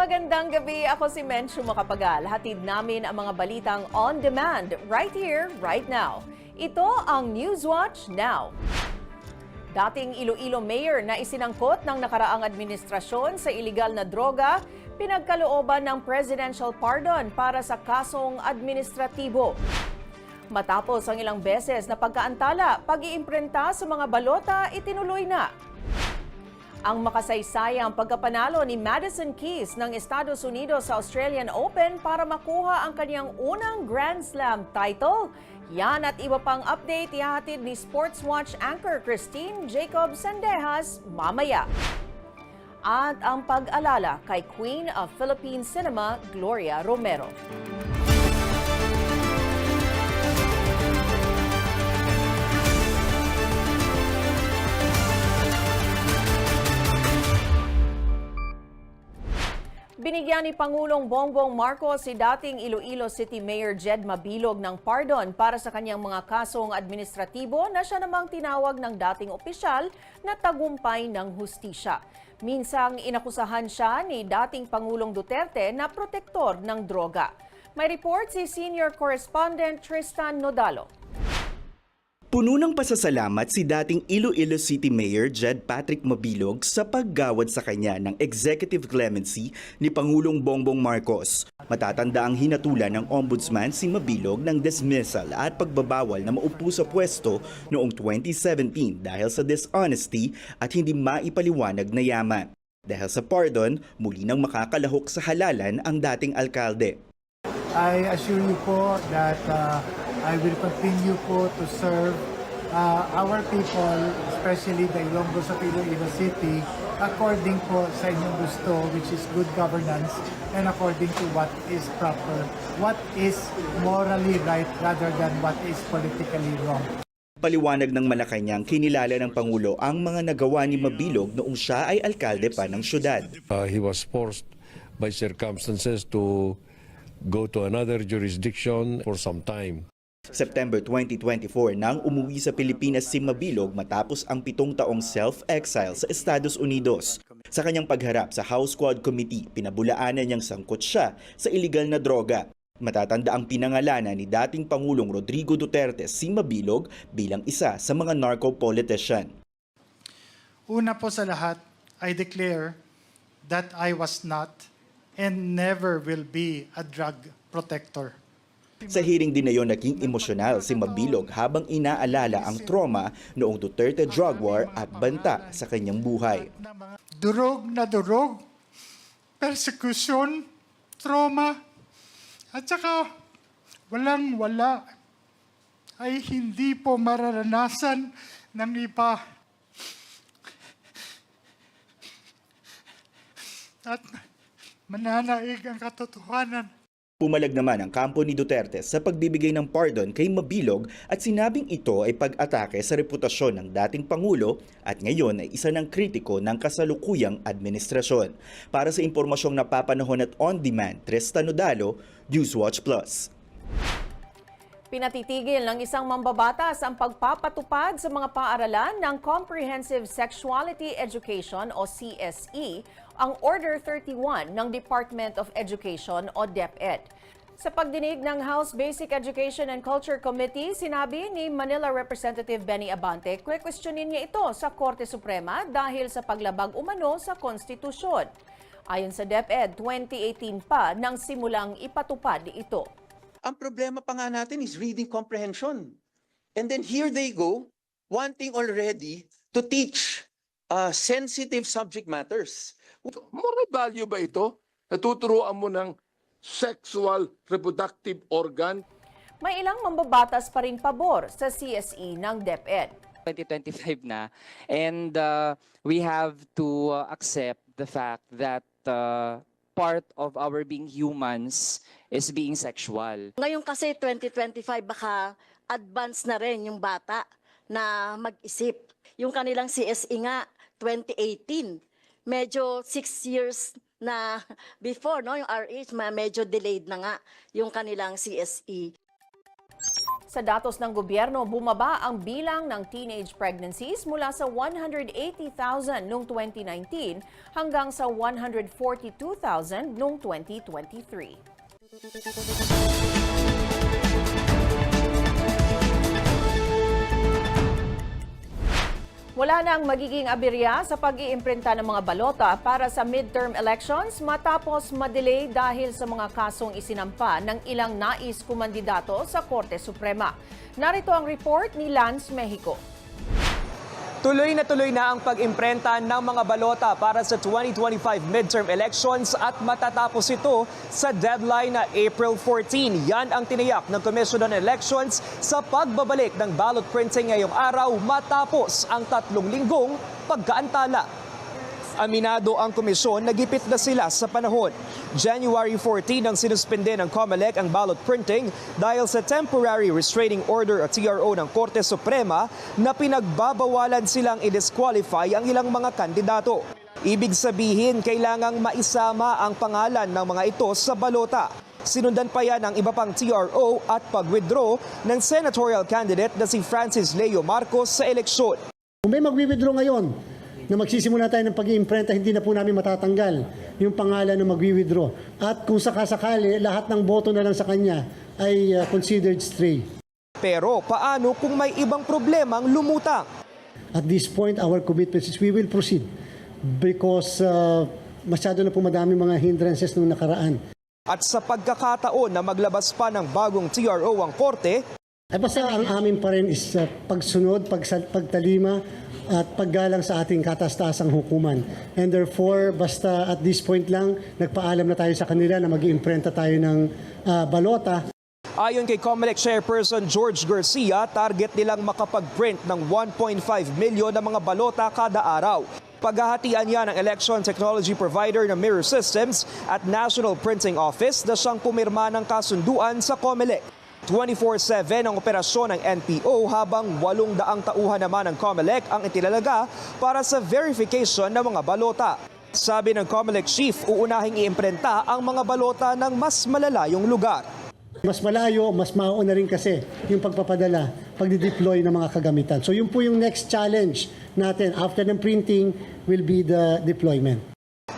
Magandang gabi, ako si Menchu Makapagal. Hatid namin ang mga balitang on demand right here, right now. Ito ang Newswatch Now. Dating Iloilo Mayor na isinangkot ng nakaraang administrasyon sa iligal na droga, pinagkalooban ng presidential pardon para sa kasong administratibo. Matapos ang ilang beses na pagkaantala, pag-iimprenta sa mga balota, itinuloy na. Ang makasaysayang pagkapanalo ni Madison Keys ng Estados Unidos sa Australian Open para makuha ang kanyang unang Grand Slam title. Yan at iba pang update ihahatid ni Sports Watch anchor Christine Jacob Sendejas mamaya. At ang pag-alala kay Queen of Philippine Cinema, Gloria Romero. Binigyan ni Pangulong Bongbong Marcos si dating Iloilo City Mayor Jed Mabilog ng pardon para sa kanyang mga kasong administratibo na siya namang tinawag ng dating opisyal na tagumpay ng hustisya. Minsang inakusahan siya ni dating Pangulong Duterte na protektor ng droga. May report si Senior Correspondent Tristan Nodalo. Puno ng pasasalamat si dating Iloilo City Mayor Jed Patrick Mabilog sa paggawad sa kanya ng executive clemency ni Pangulong Bongbong Marcos. Matatanda ang hinatulan ng ombudsman si Mabilog ng dismissal at pagbabawal na maupo sa pwesto noong 2017 dahil sa dishonesty at hindi maipaliwanag na yaman. Dahil sa pardon, muli nang makakalahok sa halalan ang dating alkalde. I assure you po that uh, I will continue po to serve uh, our people, especially the Ilonggos of Iloilo City, according po sa inyong gusto, which is good governance, and according to what is proper, what is morally right rather than what is politically wrong. Paliwanag ng Malacanang, kinilala ng Pangulo ang mga nagawa ni Mabilog noong siya ay alkalde pa ng syudad. Uh, he was forced by circumstances to go to another jurisdiction for some time. September 2024 nang umuwi sa Pilipinas si Mabilog matapos ang pitong taong self-exile sa Estados Unidos. Sa kanyang pagharap sa House Squad Committee, pinabulaanan niyang sangkot siya sa iligal na droga. Matatanda ang pinangalanan ni dating Pangulong Rodrigo Duterte si Mabilog bilang isa sa mga narco-politician. Una po sa lahat, I declare that I was not and never will be a drug protector. Sa hearing din na yon naging emosyonal si Mabilog habang inaalala ang trauma noong Duterte drug war at banta sa kanyang buhay. Durog na durog, persecution, trauma, at saka walang wala ay hindi po mararanasan ng iba. At mananaig ang katotohanan. Pumalag naman ang kampo ni Duterte sa pagbibigay ng pardon kay Mabilog at sinabing ito ay pag-atake sa reputasyon ng dating Pangulo at ngayon ay isa ng kritiko ng kasalukuyang administrasyon. Para sa impormasyong napapanahon at on-demand, Tristan Nodalo, Newswatch Plus. Pinatitigil ng isang mambabatas ang pagpapatupad sa mga paaralan ng Comprehensive Sexuality Education o CSE, ang Order 31 ng Department of Education o DepEd. Sa pagdinig ng House Basic Education and Culture Committee, sinabi ni Manila Representative Benny Abante, kwekwestiyonin niya ito sa Korte Suprema dahil sa paglabag umano sa konstitusyon. Ayon sa DepEd, 2018 pa nang simulang ipatupad ito. Ang problema pa nga natin is reading comprehension. And then here they go, wanting already to teach uh, sensitive subject matters. Moral value ba ito? Natuturuan mo ng sexual reproductive organ? May ilang mambabatas pa rin pabor sa CSE ng DepEd. 2025 na and uh, we have to uh, accept the fact that uh, part of our being humans is being sexual. Ngayon kasi 2025 baka advance na rin yung bata na mag-isip. Yung kanilang CSE nga 2018. Medyo six years na before, no? Yung RH, medyo delayed na nga yung kanilang. CSE. Sa datos ng gobyerno, bumaba ang bilang ng teenage pregnancies mula sa 180,000 noong 2019 hanggang sa 142,000 noong 2023. Wala nang magiging aberya sa pag-iimprinta ng mga balota para sa midterm elections matapos madelay dahil sa mga kasong isinampa ng ilang nais kumandidato sa Korte Suprema. Narito ang report ni Lance Mexico. Tuloy na tuloy na ang pag-imprenta ng mga balota para sa 2025 midterm elections at matatapos ito sa deadline na April 14. Yan ang tiniyak ng Commission on Elections sa pagbabalik ng ballot printing ngayong araw matapos ang tatlong linggong pagkaantala. Aminado ang komisyon, nagipit na sila sa panahon. January 14 ang sinuspende ng COMELEC ang ballot printing dahil sa temporary restraining order at TRO ng Korte Suprema na pinagbabawalan silang i-disqualify ang ilang mga kandidato. Ibig sabihin, kailangang maisama ang pangalan ng mga ito sa balota. Sinundan pa yan ang iba pang TRO at pag-withdraw ng senatorial candidate na si Francis Leo Marcos sa eleksyon. Kung may magwi-withdraw ngayon na magsisimula tayo ng pag-iimprenta, hindi na po namin matatanggal yung pangalan na magwi-withdraw. At kung sakasakali, lahat ng boto na lang sa kanya ay uh, considered stray. Pero paano kung may ibang problemang lumutang? At this point, our commitment is we will proceed because uh, masyado na po madami mga hindrances nung nakaraan. At sa pagkakataon na maglabas pa ng bagong TRO ang korte, Ay basta ang amin pa rin is uh, pagsunod, pagsa- pagtalima at paggalang sa ating katastasang hukuman. And therefore, basta at this point lang, nagpaalam na tayo sa kanila na mag iimprenta tayo ng uh, balota ayon kay COMELEC Chairperson George Garcia, target nilang makapag-print ng 1.5 milyon na mga balota kada araw. Paghahatian niya ng election technology provider na Mirror Systems at National Printing Office na siyang pumirma ng kasunduan sa COMELEC. 24-7 ang operasyon ng NPO habang 800 tauhan naman ng COMELEC ang itinalaga para sa verification ng mga balota. Sabi ng COMELEC chief, uunahing iimprenta ang mga balota ng mas malalayong lugar. Mas malayo, mas mauna rin kasi yung pagpapadala, pagdi-deploy ng mga kagamitan. So yun po yung next challenge natin after ng printing will be the deployment.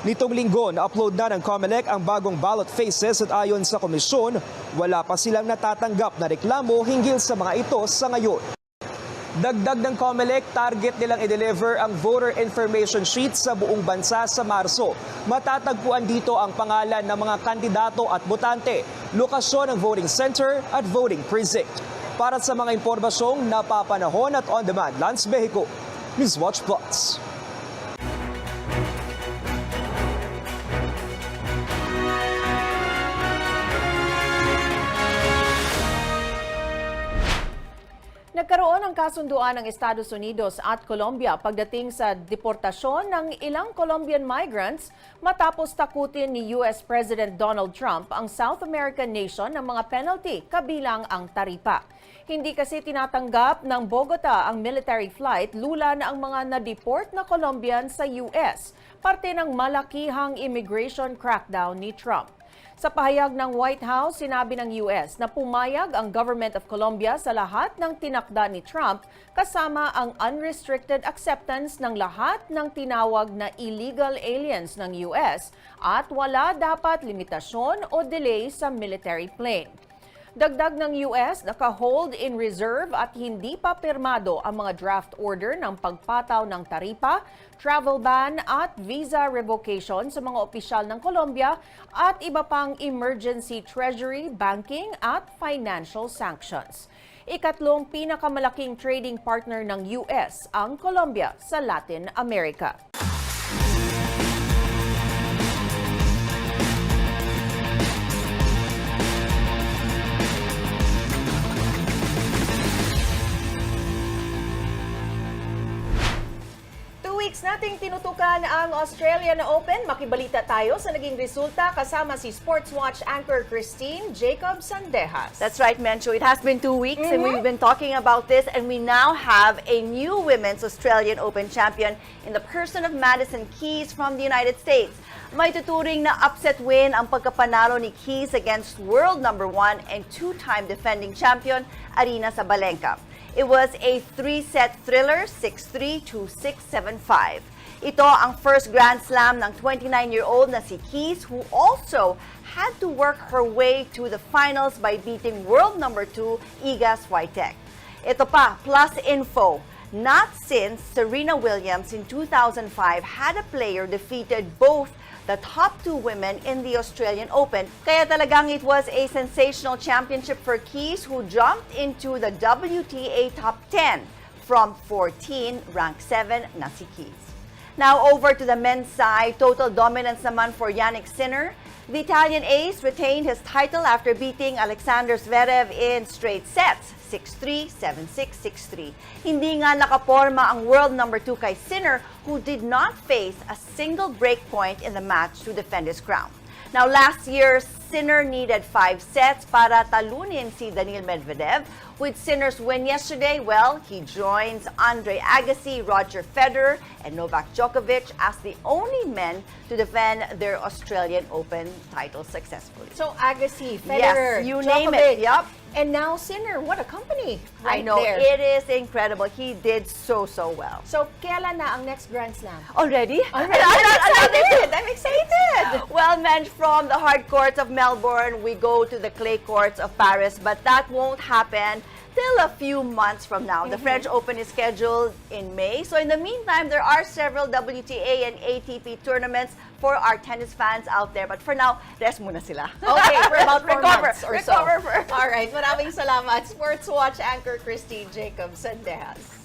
Nitong linggo, na-upload na ng COMELEC ang bagong ballot faces at ayon sa komisyon, wala pa silang natatanggap na reklamo hinggil sa mga ito sa ngayon. Dagdag ng COMELEC, target nilang i-deliver ang voter information sheet sa buong bansa sa Marso. Matatagpuan dito ang pangalan ng mga kandidato at botante, lokasyon ng voting center at voting precinct. Para sa mga impormasyong napapanahon at on-demand, Lance Mexico, Newswatch Plus. Nagkaroon ng kasunduan ng Estados Unidos at Colombia pagdating sa deportasyon ng ilang Colombian migrants matapos takutin ni US President Donald Trump ang South American nation ng mga penalty kabilang ang taripa. Hindi kasi tinatanggap ng Bogota ang military flight lula na ang mga na-deport na Colombian sa US, parte ng malakihang immigration crackdown ni Trump. Sa pahayag ng White House, sinabi ng US na pumayag ang Government of Colombia sa lahat ng tinakda ni Trump kasama ang unrestricted acceptance ng lahat ng tinawag na illegal aliens ng US at wala dapat limitasyon o delay sa military plane. Dagdag ng US, naka-hold in reserve at hindi pa pirmado ang mga draft order ng pagpataw ng taripa, travel ban at visa revocation sa mga opisyal ng Colombia at iba pang emergency treasury, banking at financial sanctions. Ikatlong pinakamalaking trading partner ng US ang Colombia sa Latin America. Nating tinutukan ang Australian Open, makibalita tayo sa naging resulta kasama si Sports Watch anchor Christine Jacob Sandejas. That's right, Mencho. It has been two weeks and we've been talking about this, and we now have a new Women's Australian Open champion in the person of Madison Keys from the United States. May tuturing na upset win ang pagkapanalo ni Keys against world number one and two-time defending champion Arina Sabalenka. It was a three-set thriller, 6-3 to 6-7-5. Ito ang first Grand Slam ng 29-year-old na si Keys who also had to work her way to the finals by beating world number 2 Iga Swiatek. Ito pa, plus info. Not since Serena Williams in 2005 had a player defeated both the top two women in the Australian Open. Kaya talagang it was a sensational championship for Keys who jumped into the WTA top 10 from 14, ranked 7 na si Keys. Now over to the men's side, total dominance naman for Yannick Sinner. The Italian ace retained his title after beating Alexander Zverev in straight sets, 6-3, 7-6, 6-3. Hindi nga nakaporma ang world number 2 kay Sinner who did not face a single break point in the match to defend his crown. Now, last year, Sinner needed five sets para talunin si Daniil Medvedev. With Sinner's win yesterday, well, he joins Andre Agassi, Roger Federer, and Novak Djokovic as the only men to defend their Australian Open title successfully. So Agassi, Federer, Yes, you name it. Djokovic, Yup. And now Sinner, what a company. I Right know, there. it is incredible. He did so, so well. So kailan na ang next Grand Slam? Already? Already? I'm excited! I'm excited! Well, men, from the hard courts of Melbourne, we go to the clay courts of Paris, but that won't happen till a few months from now. The French Open is scheduled in May. So in the meantime, there are several WTA and ATP tournaments for our tennis fans out there. But for now, rest muna sila. Okay, for about four recover, months or so. recover first. All right, maraming salamat. Sports Watch anchor Christine Jacob Sandejas.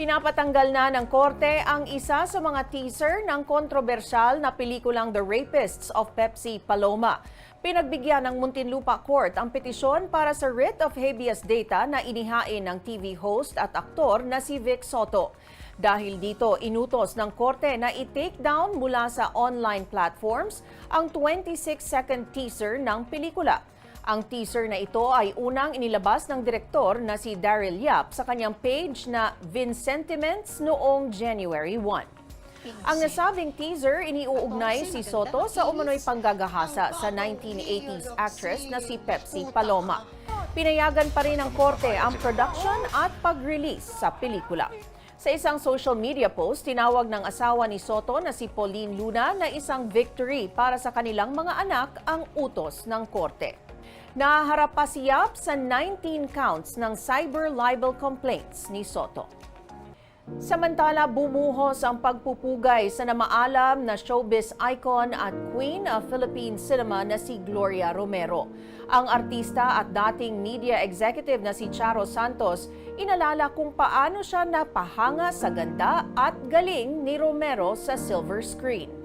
Pinapatanggal na ng korte ang isa sa mga teaser ng kontrobersyal na pelikulang The Rapists of Pepsi Paloma. Pinagbigyan ng Muntinlupa Court ang petisyon para sa writ of habeas data na inihain ng TV host at aktor na si Vic Soto. Dahil dito, inutos ng korte na i-take down mula sa online platforms ang 26-second teaser ng pelikula. Ang teaser na ito ay unang inilabas ng direktor na si Daryl Yap sa kanyang page na Vincentiments noong January 1. Ang nasabing teaser iniuugnay si Soto sa umano'y panggagahasa sa 1980s actress na si Pepsi Paloma. Pinayagan pa rin ng korte ang production at pag-release sa pelikula. Sa isang social media post, tinawag ng asawa ni Soto na si Pauline Luna na isang victory para sa kanilang mga anak ang utos ng korte. Naharap pa si Yap sa 19 counts ng cyber libel complaints ni Soto. Samantala, bumuhos ang pagpupugay sa namaalam na showbiz icon at queen of Philippine cinema na si Gloria Romero. Ang artista at dating media executive na si Charo Santos, inalala kung paano siya napahanga sa ganda at galing ni Romero sa silver screen.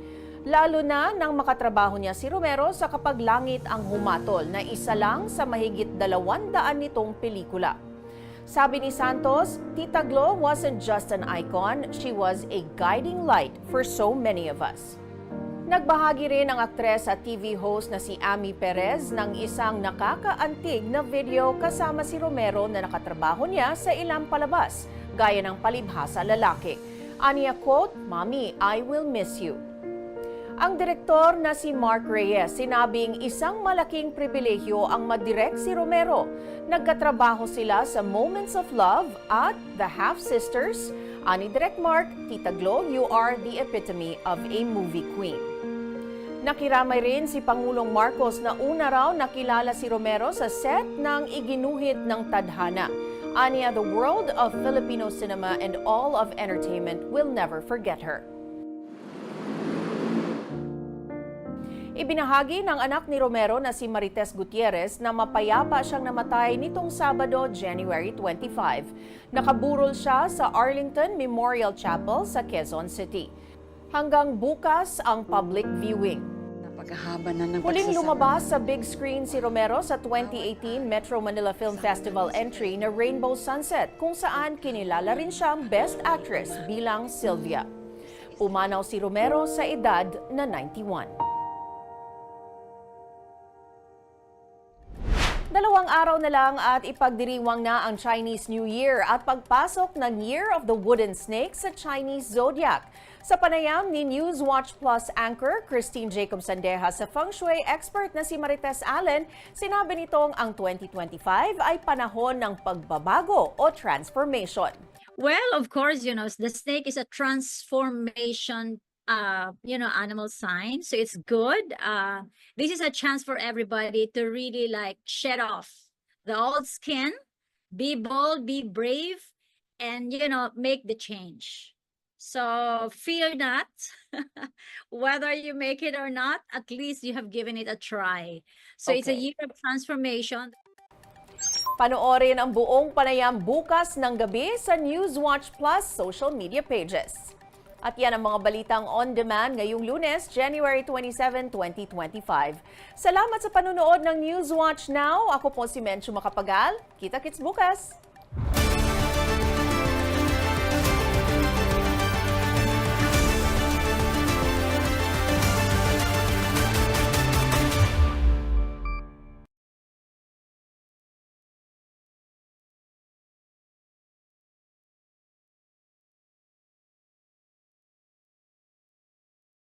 Lalo na nang makatrabaho niya si Romero sa Kapag Langit ang Humatol na isa lang sa mahigit dalawang daan nitong pelikula. Sabi ni Santos, Tita Glo wasn't just an icon, she was a guiding light for so many of us. Nagbahagi rin ang aktres at TV host na si Amy Perez ng isang nakakaantig na video kasama si Romero na nakatrabaho niya sa ilang palabas, gaya ng palibhasa lalaki. Aniya quote, Mommy, I will miss you. Ang direktor na si Mark Reyes sinabing isang malaking pribilehyo ang madirect si Romero. Nagkatrabaho sila sa Moments of Love at The Half Sisters. Ani Direct Mark, Tita Glo, you are the epitome of a movie queen. Nakiramay rin si Pangulong Marcos na una raw nakilala si Romero sa set ng Iginuhit ng Tadhana. Anya, the world of Filipino cinema and all of entertainment will never forget her. Ibinahagi ng anak ni Romero na si Marites Gutierrez na mapayapa siyang namatay nitong Sabado, January 25. Nakaburol siya sa Arlington Memorial Chapel sa Quezon City. Hanggang bukas ang public viewing. Paghahaba na ng pagsasama. lumabas sa big screen si Romero sa 2018 Metro Manila Film Festival entry na Rainbow Sunset kung saan kinilala rin siyang Best Actress bilang Sylvia. Pumanaw si Romero sa edad na 91. Dalawang araw na lang at ipagdiriwang na ang Chinese New Year at pagpasok ng Year of the Wooden Snake sa Chinese Zodiac. Sa panayam ni Newswatch Plus anchor Christine Jacob Sandeja sa feng shui expert na si Marites Allen, sinabi nitong ang 2025 ay panahon ng pagbabago o transformation. Well, of course, you know, the snake is a transformation uh, you know, animal sign. So it's good. Uh this is a chance for everybody to really like shed off the old skin, be bold, be brave, and you know, make the change. So fear not. Whether you make it or not, at least you have given it a try. So it's a year of transformation. Panoorin ang buong panayam bukas ng gabi sa Newswatch Plus social media pages. At yan ang mga balitang on demand ngayong lunes, January 27, 2025. Salamat sa panunood ng Newswatch Now. Ako po si Menchu Makapagal. Kita-kits bukas!